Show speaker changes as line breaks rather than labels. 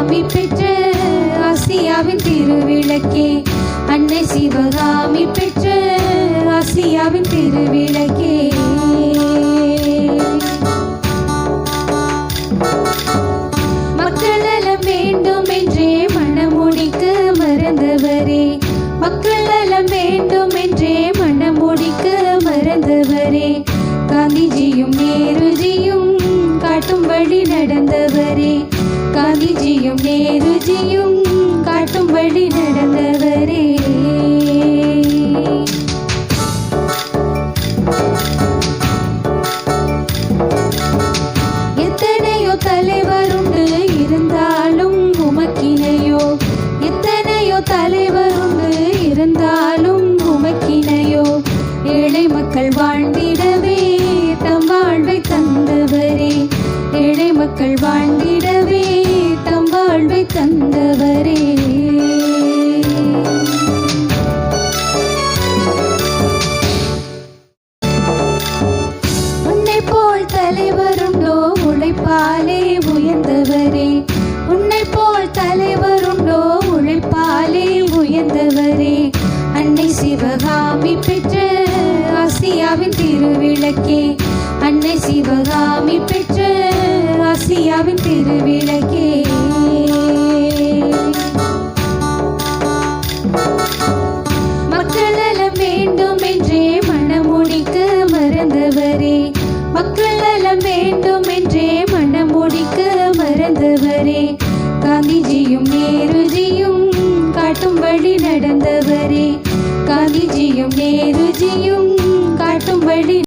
சிவகாமி பெற்ற ஆசியாவின் திருவிளக்கே. அன்னை சிவகாமி பெற்ற ஆசியாவின் திருவிளக்கே. காந்திஜியும் நேருஜியும் காட்டும் வழி நடந்த வழி நடந்தவரே. எத்தனையோ தலைவர் ஆசியாவின் திருவிளக்கே அன்னை சிவகாமி பெற்ற ஆசியாவின் திருவிளக்கே. மக்கள் நலம் வேண்டும் என்றே மனமுடிக்க மறந்தவரே. மக்கள் நலம் வேண்டும் என்றே மனமுடிக்க மறந்தவரே. காந்திஜியும் நேருஜியும் காட்டும் வழி நடந்தவரே. காந்திஜியும் நேரு